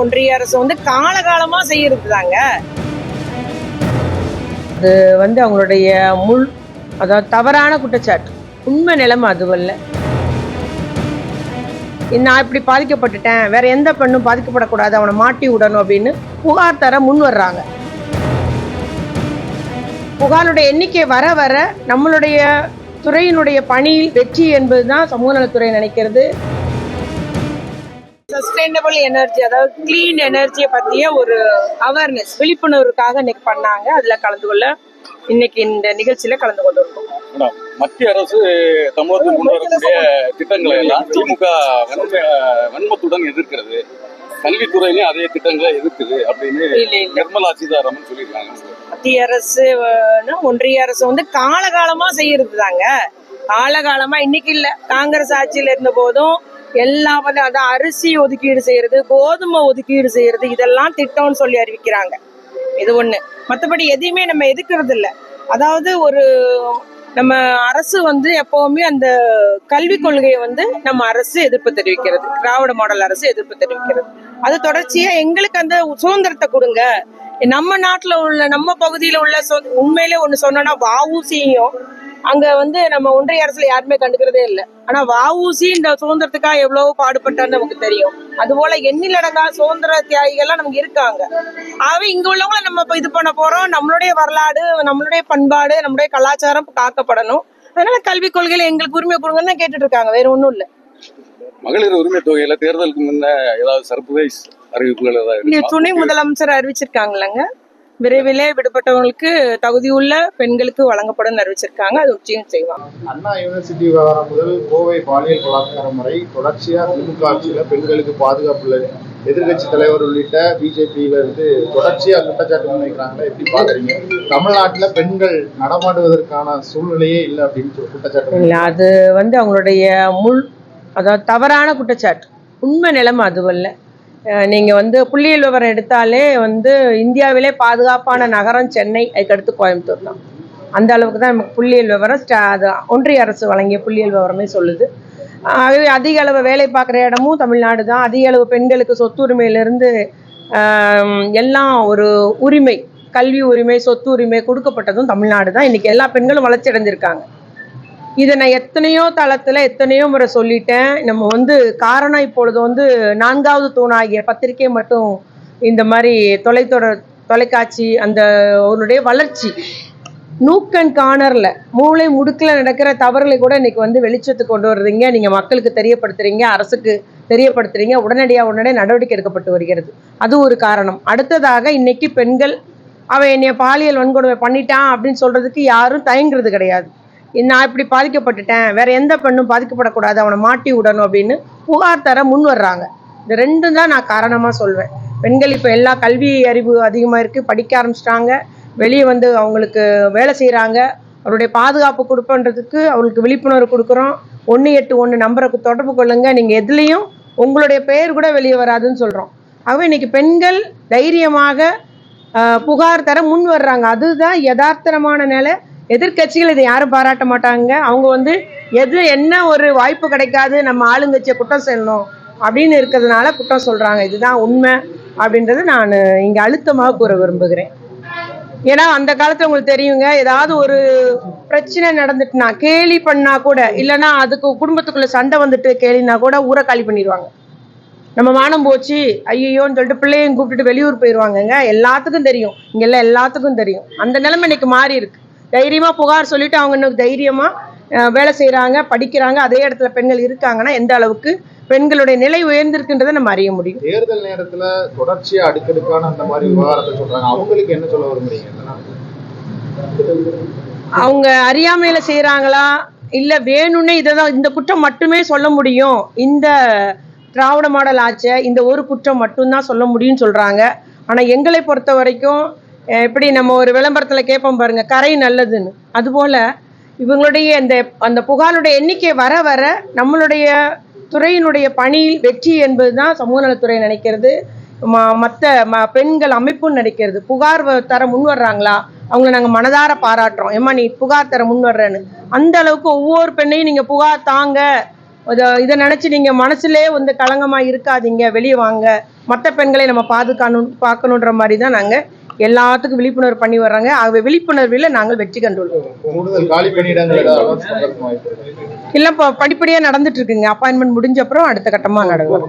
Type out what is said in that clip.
ஒன்றிய அரசு வந்து காலகாலமா செய்யறது தாங்க அது வந்து அவங்களுடைய முள் அதாவது தவறான குற்றச்சாட்டு. உண்மை நிலைமை அதுவல்ல நான் இப்படி பாதிக்கப்பட்டுட்டேன் வேற எந்த பெண்ணும் பாதிக்கப்படக்கூடாது அவனை மாட்டி விடணும் அப்படின்னு புகார் தர முன் வர்றாங்க. புகாருடைய எண்ணிக்கை வர வர நம்மளுடைய துறையினுடைய பணியில் வெற்றி என்பதுதான் சமூக நலத்துறை நினைக்கிறது. சஸ்டைனபிள் எனர்ஜி அதாவது கிளீன் எனர்ஜியை பத்திய ஒரு அவேர்னஸ் விழிப்புணர்வுக்காக இன்னைக்கு பண்ணாங்க. அதுல கலந்து கொள்ள இன்னைக்கு இந்த நிகழ்ச்சியில கலந்து கொண்டு இருக்கோம் மேடம், மத்திய அரசு தமிழகத்தில் கொண்டு வரக்கூடிய திட்டங்களை எல்லாம் திமுக வன்ம வன்மத்துடன் எதிர்க்கிறது. கல்வித்துறையிலும் அதே திட்டங்களை எதிர்க்குது அப்படின்னு. நிர்மலா சீதாராமன் சொல்லியிருக்காங்க. மத்திய அரசு ஒன்றிய அரசு வந்து காலகாலமா செய்யறது தாங்க காலகாலமா இன்னைக்கு இல்ல. காங்கிரஸ் ஆட்சியில இருந்த போதும் எல்லாம் வந்து அதான் அரிசி ஒதுக்கீடு செய்யறது கோதுமை ஒதுக்கீடு செய்யறது இதெல்லாம் திட்டம்னு சொல்லி அறிவிக்கிறாங்க. இது ஒண்ணு. மத்தபடி எதையுமே நம்ம எதுக்குறது இல்லை. அதாவது ஒரு நம்ம அரசு வந்து எப்பவுமே அந்த கல்விக் கொள்கையை வந்து நம்ம அரசு எதிர்ப்பு தெரிவிக்கிறது. திராவிட மாடல் அரசு எதிர்ப்பு தெரிவிக்கிறது. அது தொடர்ச்சியா எங்களுக்கு அந்த சுதந்திரத்தை கொடுங்க. நம்ம நாட்டுல உள்ள நம்ம பகுதியில உள்ள உண்மையிலே ஒண்ணு சொன்னோம்னா வஉசியும் அங்க வந்து நம்ம ஒன்றிய அரசுல யாருமே கண்டுக்கிறதே இல்ல. ஆனா வஉசி இந்த சுதந்திரத்துக்காக எவ்வளவு பாடுபட்டான்னு நமக்கு தெரியும். அதுபோல எண்ணிலடங்கா சுதந்திர தியாகிகள்லாம் நமக்கு இருக்காங்க. ஆகவே இங்க உள்ளவங்கள நம்ம இது பண்ண போறோம். நம்மளுடைய வரலாறு நம்மளுடைய பண்பாடு நம்மளுடைய கலாச்சாரம் காக்கப்படணும். அதனால கல்விக் கொள்கையில எங்களுக்கு உரிமை கொடுங்கன்னு கேட்டுட்டு இருக்காங்க வேற ஒண்ணும் இல்ல. மகளிர் உரிமை தொகையில தேர்தலுக்கு முன்ன ஏதாவது சர்ப்ரைஸ் அறிவிப்புகள் ஏதாவது? துணை முதலமைச்சர் அறிவிச்சிருக்காங்கல்லங்க. விரைவிலே விடுபட்டவங்களுக்கு தகுதியுள்ள பெண்களுக்கு வழங்கப்படும் அறிவிச்சிருக்காங்க. அது நிச்சயம் செய்வாங்க. அண்ணா யூனிவர்சிட்டி விவகாரம் முதல் கோவை பாலியல் பலாத்காரம் வரை தொடர்ச்சியா திமுக ஆட்சியில பெண்களுக்கு பாதுகாப்பு இல்லை எதிர்கட்சி தலைவர் உள்ளிட்ட பிஜேபியில இருந்து தொடர்ச்சியா குற்றச்சாட்டு முன்வைக்கிறாங்களே? எப்படி பாக்குறீங்க? தமிழ்நாட்டுல பெண்கள் நடமாடுவதற்கான சூழ்நிலையே இல்லை அப்படின்னு குற்றச்சாட்டு இல்லை அது வந்து அவங்களுடைய முள் அதாவது தவறான குற்றச்சாட்டு. உண்மை நிலைமை அதுவல்ல. நீங்கள் வந்து புள்ளியியல் விவரம் எடுத்தாலே வந்து இந்தியாவிலே பாதுகாப்பான நகரம் சென்னை அதுக்கடுத்து கோயம்புத்தூர் தான். அந்த அளவுக்கு தான் நமக்கு புள்ளியல் விவரம் ஸ்டா- அது ஒன்றிய அரசு வழங்கிய புள்ளியல் விவரமே சொல்லுது ஆகவே அதிக அளவு வேலை பார்க்குற இடமும் தமிழ்நாடு தான். அதிக அளவு பெண்களுக்கு சொத்துரிமையிலிருந்து எல்லாம் ஒரு உரிமை கல்வி உரிமை சொத்து உரிமை கொடுக்கப்பட்டதும் தமிழ்நாடு தான். இன்றைக்கி எல்லா பெண்களும் வளர்ச்சி அடைஞ்சிருக்காங்க இதை நான் எத்தனையோ தளத்தில் எத்தனையோ முறை சொல்லிட்டேன். நம்ம வந்து காரணம் இப்பொழுது வந்து நான்காவது தூணாகிய பத்திரிகை மட்டும் இந்த மாதிரி தொலைத்தொடர் தொலைக்காட்சி அந்த அவருடைய வளர்ச்சி. நூக்கன் கார்னரில் மூளை முடுக்கில் நடக்கிற தவறுகளை கூட இன்னைக்கு வந்து வெளிச்சத்துக்கு கொண்டு வர்றீங்க. நீங்கள் மக்களுக்கு தெரியப்படுத்துறீங்க அரசுக்கு தெரியப்படுத்துறீங்க. உடனடியாக உடனே நடவடிக்கை எடுக்கப்பட்டு வருகிறது. அது ஒரு காரணம். அடுத்ததாக இன்னைக்கு பெண்கள் அவன் என்னைய பாலியல் வன்கொடுமை பண்ணிட்டான் அப்படின்னு சொல்கிறதுக்கு யாரும் தயங்குறது கிடையாது. நான் இப்படி பாதிக்கப்பட்டுட்டேன் வேற எந்த பெண்ணும் பாதிக்கப்படக்கூடாது அவனை மாட்டி விடணும் அப்படின்னு புகார் தர முன் வர்றாங்க. இந்த ரெண்டும் தான் நான் காரணமாக சொல்வேன். பெண்கள் இப்போ எல்லா கல்வி அறிவு அதிகமாக இருக்குது படிக்க ஆரம்பிச்சிட்டாங்க வெளியே வந்து அவங்களுக்கு வேலை செய்கிறாங்க அவருடைய பாதுகாப்பு கொடுப்பன்றதுக்கு அவங்களுக்கு விழிப்புணர்வு கொடுக்குறோம். ஒன்று எட்டு ஒன்று நம்பரை தொடர்பு கொள்ளுங்க. நீங்கள் எதுலேயும் உங்களுடைய பெயர் கூட வெளியே வராதுன்னு சொல்கிறோம் ஆகவே இன்னைக்கு பெண்கள் தைரியமாக புகார் தர முன் வர்றாங்க. அதுதான் யதார்த்தமான நிலை. எதிர்க்கட்சிகள் இதை யாரும் பாராட்ட மாட்டாங்க. அவங்க வந்து எது என்ன ஒரு வாய்ப்பு கிடைக்காது நம்ம ஆளுங்கட்சியை குற்றம் செல்லணும் அப்படின்னு இருக்கிறதுனால குற்றம் சொல்றாங்க. இதுதான் உண்மை அப்படின்றது நான் இங்க அழுத்தமாக கூற விரும்புகிறேன். ஏன்னா அந்த காலத்துல உங்களுக்கு தெரியுங்க ஏதாவது ஒரு பிரச்சனை நடந்துட்டுனா கேலி பண்ணா கூட இல்லைன்னா அதுக்கு குடும்பத்துக்குள்ள சண்டை வந்துட்டு கேலினா கூட ஊரை காலி பண்ணிடுவாங்க. நம்ம மானம் போச்சு ஐயோன்னு சொல்லிட்டு பிள்ளையும் கூப்பிட்டுட்டு வெளியூர் போயிடுவாங்கங்க. எல்லாத்துக்கும் தெரியும். இங்கெல்லாம் எல்லாத்துக்கும் தெரியும். அந்த நிலைமை இன்னைக்கு மாறி இருக்கு. தைரியமா புகார் சொல்லிட்டு அவங்க இன்னும் தைரியமா அஹ், வேலை செய்றாங்க படிக்கிறாங்க. அதே இடத்துல பெண்கள் இருக்காங்கன்னா எந்த அளவுக்கு பெண்களுடைய நிலை உயர்ந்திருக்குன்றதை நம்ம அறிய முடியும். தேர்தல் நேரத்துல தொடர்ச்சியா அடுக்கடுக்கான அந்த மாதிரி விவகாரத்தை சொல்றாங்க. அவங்களுக்கு என்ன சொல்ல விரும்புறீங்க? அவங்க அறியாமையில செய்றாங்களா? இல்ல வேணும்னே இதைதான் இந்த குற்றம் மட்டுமே சொல்ல முடியும். இந்த திராவிட மாடல் ஆட்சியை இந்த ஒரு குற்றம் மட்டும்தான் சொல்ல முடியும்னு சொல்றாங்க. ஆனா எங்களை பொறுத்த வரைக்கும் எப்படி நம்ம ஒரு விளம்பரத்தில் கேட்போம் பாருங்க கரை நல்லதுன்னு. அதுபோல் இவங்களுடைய இந்த அந்த புகாருடைய எண்ணிக்கை வர வர நம்மளுடைய துறையினுடைய பணியில் வெற்றி என்பது தான் சமூக நலத்துறை நினைக்கிறது. ம- மற்ற ம- பெண்கள் அமைப்புன்னு நினைக்கிறது. புகார் வ- தர முன் வர்றாங்களா? அவங்கள நாங்கள் மனதார பாராட்டுறோம். ஏம்மா நீ புகார் தர முன் வர்றேன்னு. அந்த அளவுக்கு ஒவ்வொரு பெண்ணையும் நீங்கள் புகார் தாங்க. இத- இதை நினச்சி நீங்கள் மனசுலே வந்து களங்கமாக இருக்காதீங்க. வெளியே வாங்க. மற்ற பெண்களை நம்ம பாதுகாணும் பார்க்கணுன்ற மாதிரி தான் நாங்கள் எல்லாத்துக்கும் விழிப்புணர்வு பண்ணி வர்றாங்க. ஆகவே விழிப்புணர்வில் நாங்கள் வெற்றி கண்டுள்ளோம். இல்லை படிப்படியாக நடந்துட்டு இருக்குங்க. அப்பாயின்மெண்ட் முடிஞ்ச அப்புறம் அடுத்த கட்டமாக நடக்கும்.